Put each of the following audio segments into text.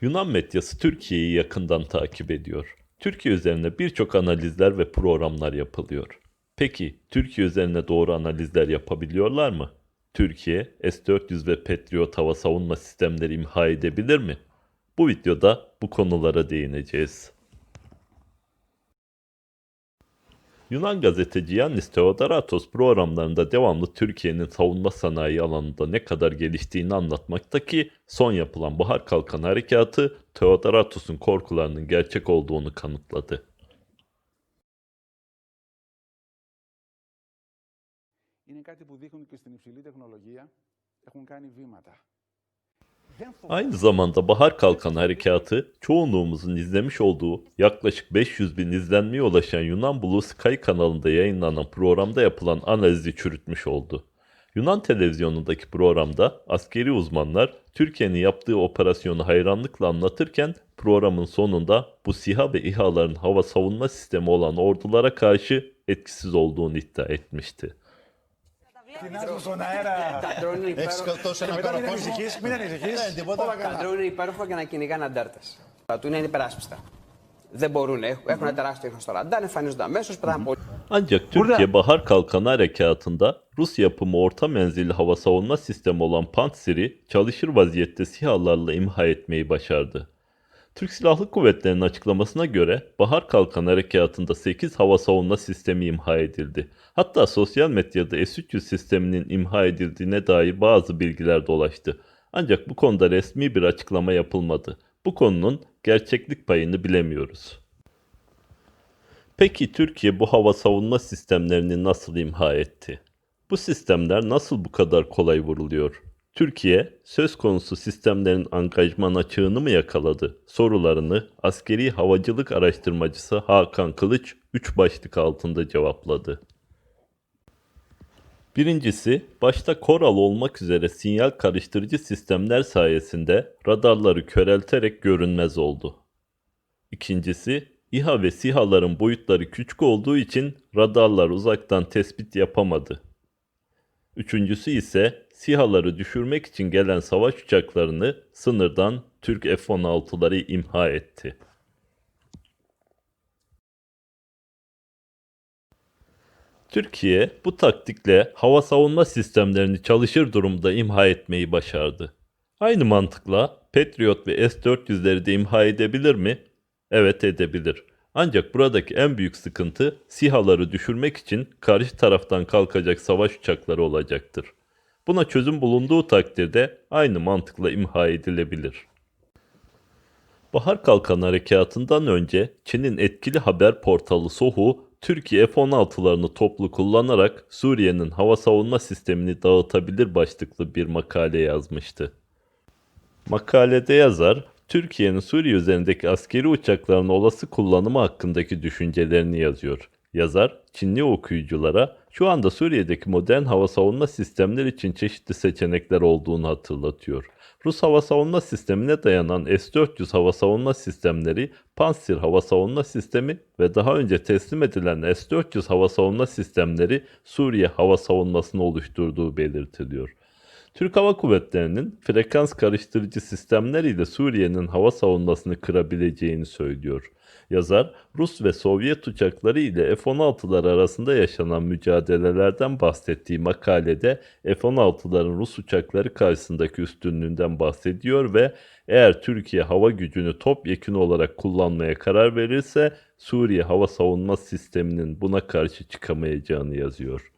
Yunan medyası Türkiye'yi yakından takip ediyor. Türkiye üzerine birçok analizler ve programlar yapılıyor. Peki Türkiye üzerine doğru analizler yapabiliyorlar mı? Türkiye S-400 ve Patriot hava savunma sistemleri imha edebilir mi? Bu videoda bu konulara değineceğiz. Yunan gazeteci Yannis Theodoratos programlarında devamlı Türkiye'nin savunma sanayi alanında ne kadar geliştiğini anlatmakta ki son yapılan Bahar Kalkan Harekatı Theodoratos'un korkularının gerçek olduğunu kanıtladı. είναι κάτι που δείχνουν και στην υψηλή τεχνολογία, έχουν κάνει βήματα. Aynı zamanda Bahar Kalkan Harekatı çoğunluğumuzun izlemiş olduğu yaklaşık 500 bin izlenmeye ulaşan Yunan Blue Sky kanalında yayınlanan programda yapılan analizi çürütmüş oldu. Yunan televizyonundaki programda askeri uzmanlar Türkiye'nin yaptığı operasyonu hayranlıkla anlatırken programın sonunda bu SİHA ve İHA'ların hava savunma sistemi olan ordulara karşı etkisiz olduğunu iddia etmişti. Τεινάζω στον αέρα. Τα drone είναι Έχει υπέροχα. σκοτώσει Και ένα μετά μην κόσμο. ανησυχείς, μην ανησυχείς. Δεν, τίποτα. Όλα Τα καλά. drone είναι υπέροχα για να κυνηγάνε αντάρτε. Τα του είναι υπεράσπιστα. Δεν μπορούν, έχουν, έχουν ένα τεράστιο ίχνο στο ραντάρ, εμφανίζονται αμέσω, πετάνε πολύ. Ancak Türkiye Bahar Kalkanı Harekatı'nda Rus yapımı orta menzilli hava savunma sistemi olan Pantsir'i çalışır vaziyette SİHA'larla imha etmeyi başardı. Türk Silahlı Kuvvetleri'nin açıklamasına göre Bahar Kalkan Harekatı'nda 8 hava savunma sistemi imha edildi. Hatta sosyal medyada S-300 sisteminin imha edildiğine dair bazı bilgiler dolaştı. Ancak bu konuda resmi bir açıklama yapılmadı. Bu konunun gerçeklik payını bilemiyoruz. Peki Türkiye bu hava savunma sistemlerini nasıl imha etti? Bu sistemler nasıl bu kadar kolay vuruluyor? Türkiye söz konusu sistemlerin angajman açığını mı yakaladı? Sorularını askeri havacılık araştırmacısı Hakan Kılıç 3 başlık altında cevapladı. Birincisi, başta Koral olmak üzere sinyal karıştırıcı sistemler sayesinde radarları körelterek görünmez oldu. İkincisi, İHA ve SİHA'ların boyutları küçük olduğu için radarlar uzaktan tespit yapamadı. Üçüncüsü ise SİHA'ları düşürmek için gelen savaş uçaklarını sınırdan Türk F-16'ları imha etti. Türkiye bu taktikle hava savunma sistemlerini çalışır durumda imha etmeyi başardı. Aynı mantıkla Patriot ve S-400'leri de imha edebilir mi? Evet edebilir. Ancak buradaki en büyük sıkıntı SİHA'ları düşürmek için karşı taraftan kalkacak savaş uçakları olacaktır. Buna çözüm bulunduğu takdirde aynı mantıkla imha edilebilir. Bahar Kalkan Harekatı'ndan önce Çin'in etkili haber portalı Sohu, Türkiye F-16'larını toplu kullanarak Suriye'nin hava savunma sistemini dağıtabilir başlıklı bir makale yazmıştı. Makalede yazar, Türkiye'nin Suriye üzerindeki askeri uçakların olası kullanımı hakkındaki düşüncelerini yazıyor. Yazar, Çinli okuyuculara şu anda Suriye'deki modern hava savunma sistemleri için çeşitli seçenekler olduğunu hatırlatıyor. Rus hava savunma sistemine dayanan S-400 hava savunma sistemleri, Pantsir hava savunma sistemi ve daha önce teslim edilen S-400 hava savunma sistemleri Suriye hava savunmasını oluşturduğu belirtiliyor. Türk Hava Kuvvetleri'nin frekans karıştırıcı sistemleriyle Suriye'nin hava savunmasını kırabileceğini söylüyor. Yazar, Rus ve Sovyet uçakları ile F-16'lar arasında yaşanan mücadelelerden bahsettiği makalede F-16'ların Rus uçakları karşısındaki üstünlüğünden bahsediyor ve eğer Türkiye hava gücünü topyekun olarak kullanmaya karar verirse Suriye hava savunma sisteminin buna karşı çıkamayacağını yazıyor.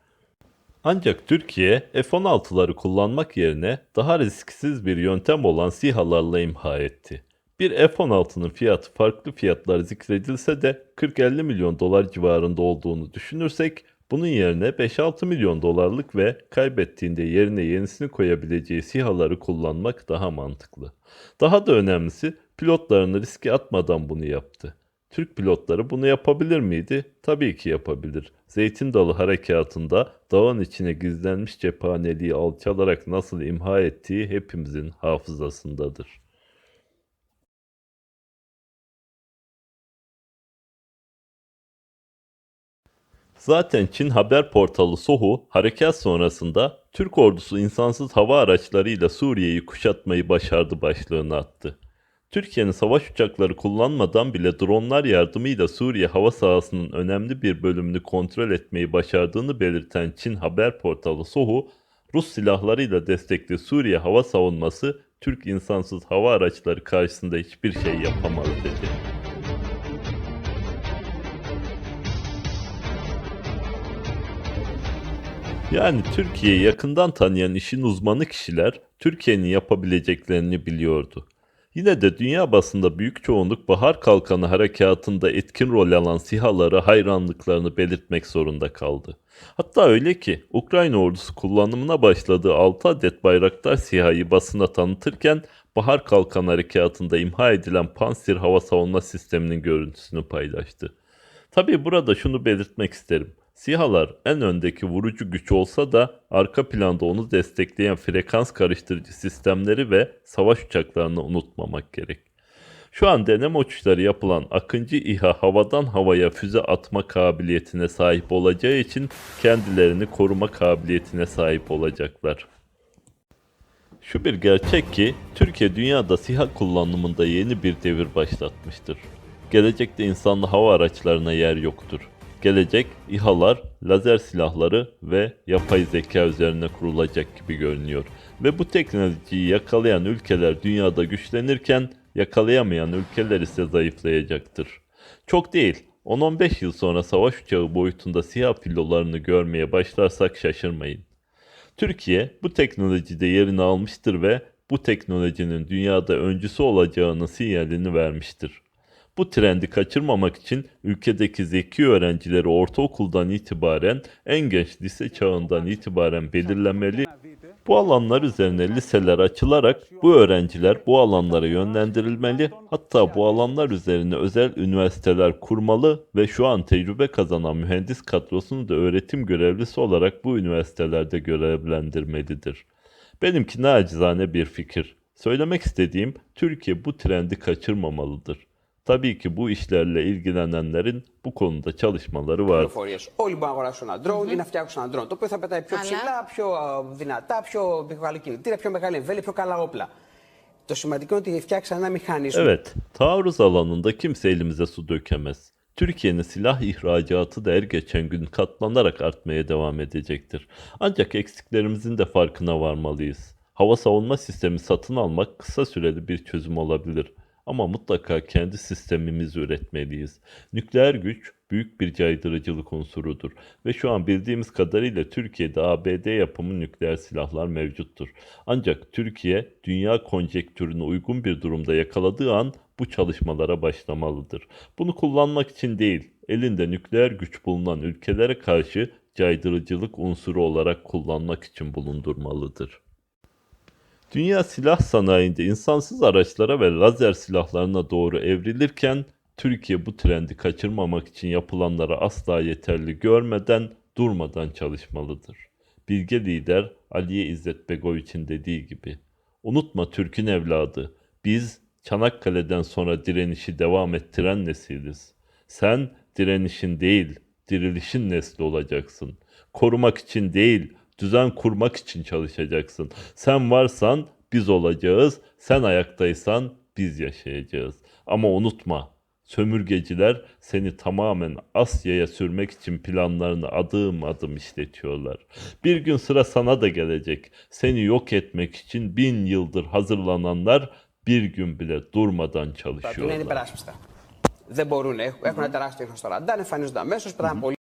Ancak Türkiye F-16'ları kullanmak yerine daha risksiz bir yöntem olan SİHA'larla imha etti. Bir F-16'nın fiyatı farklı fiyatlar zikredilse de 40-50 milyon dolar civarında olduğunu düşünürsek bunun yerine 5-6 milyon dolarlık ve kaybettiğinde yerine yenisini koyabileceği SİHA'ları kullanmak daha mantıklı. Daha da önemlisi pilotlarını riske atmadan bunu yaptı. Türk pilotları bunu yapabilir miydi? Tabii ki yapabilir. Zeytin Dalı harekatında dağın içine gizlenmiş cephaneliği alçalarak nasıl imha ettiği hepimizin hafızasındadır. Zaten Çin haber portalı Sohu harekat sonrasında Türk ordusu insansız hava araçlarıyla Suriye'yi kuşatmayı başardı başlığını attı. Türkiye'nin savaş uçakları kullanmadan bile dronlar yardımıyla Suriye hava sahasının önemli bir bölümünü kontrol etmeyi başardığını belirten Çin haber portalı Sohu, Rus silahlarıyla destekli Suriye hava savunması Türk insansız hava araçları karşısında hiçbir şey yapamaz dedi. Yani Türkiye'yi yakından tanıyan işin uzmanı kişiler Türkiye'nin yapabileceklerini biliyordu. Yine de dünya basında büyük çoğunluk Bahar Kalkanı harekatında etkin rol alan SİHA'lara hayranlıklarını belirtmek zorunda kaldı. Hatta öyle ki Ukrayna ordusu kullanımına başladığı 6 adet Bayraktar SİHA'yı basına tanıtırken Bahar Kalkan harekatında imha edilen Pansir hava savunma sisteminin görüntüsünü paylaştı. Tabii burada şunu belirtmek isterim. SİHA'lar en öndeki vurucu güç olsa da arka planda onu destekleyen frekans karıştırıcı sistemleri ve savaş uçaklarını unutmamak gerek. Şu an deneme uçuşları yapılan Akıncı İHA havadan havaya füze atma kabiliyetine sahip olacağı için kendilerini koruma kabiliyetine sahip olacaklar. Şu bir gerçek ki Türkiye dünyada SİHA kullanımında yeni bir devir başlatmıştır. Gelecekte insanlı hava araçlarına yer yoktur. Gelecek İHA'lar, lazer silahları ve yapay zeka üzerine kurulacak gibi görünüyor. Ve bu teknolojiyi yakalayan ülkeler dünyada güçlenirken yakalayamayan ülkeler ise zayıflayacaktır. Çok değil, 10-15 yıl sonra savaş uçağı boyutunda siyah filolarını görmeye başlarsak şaşırmayın. Türkiye bu teknolojide yerini almıştır ve bu teknolojinin dünyada öncüsü olacağının sinyalini vermiştir. Bu trendi kaçırmamak için ülkedeki zeki öğrencileri ortaokuldan itibaren en genç lise çağından itibaren belirlemeli. Bu alanlar üzerine liseler açılarak bu öğrenciler bu alanlara yönlendirilmeli. Hatta bu alanlar üzerine özel üniversiteler kurmalı ve şu an tecrübe kazanan mühendis kadrosunu da öğretim görevlisi olarak bu üniversitelerde görevlendirmelidir. Benimki nacizane bir fikir. Söylemek istediğim Türkiye bu trendi kaçırmamalıdır. Tabii ki bu işlerle ilgilenenlerin bu konuda çalışmaları var. πληροφορίε. Όλοι μπορούν να αγοράσουν ένα drone ή να φτιάξουν ένα drone. Το οποίο θα πετάει πιο Αλλά- ψηλά, πιο α, δυνατά, πιο μεγάλη κινητήρα, πιο μεγάλη εμβέλεια, πιο καλά όπλα. Το σημαντικό είναι ότι φτιάξει ένα μηχανισμό. Evet, taarruz alanında kimse elimize su dökemez. Türkiye'nin silah ihracatı da her geçen gün katlanarak artmaya devam edecektir. Ancak eksiklerimizin de farkına varmalıyız. Hava savunma sistemi satın almak kısa süreli bir çözüm olabilir. Ama mutlaka kendi sistemimizi üretmeliyiz. Nükleer güç büyük bir caydırıcılık unsurudur ve şu an bildiğimiz kadarıyla Türkiye'de ABD yapımı nükleer silahlar mevcuttur. Ancak Türkiye dünya konjektürüne uygun bir durumda yakaladığı an bu çalışmalara başlamalıdır. Bunu kullanmak için değil, elinde nükleer güç bulunan ülkelere karşı caydırıcılık unsuru olarak kullanmak için bulundurmalıdır. Dünya silah sanayinde insansız araçlara ve lazer silahlarına doğru evrilirken Türkiye bu trendi kaçırmamak için yapılanlara asla yeterli görmeden durmadan çalışmalıdır. Bilge lider Aliye İzzet Begoviç'in dediği gibi Unutma Türk'ün evladı. Biz Çanakkale'den sonra direnişi devam ettiren nesiliz. Sen direnişin değil, dirilişin nesli olacaksın. Korumak için değil, düzen kurmak için çalışacaksın. Sen varsan biz olacağız, sen ayaktaysan biz yaşayacağız. Ama unutma, sömürgeciler seni tamamen Asya'ya sürmek için planlarını adım adım işletiyorlar. Bir gün sıra sana da gelecek. Seni yok etmek için bin yıldır hazırlananlar bir gün bile durmadan Τα οποία είναι çalışıyorlar. υπεράσπιστα. Δεν μπορούν, έχουν, έχουν ένα τεράστιο ίχνο στο ραντάρ, εμφανίζονται αμέσω, πετάνε πολύ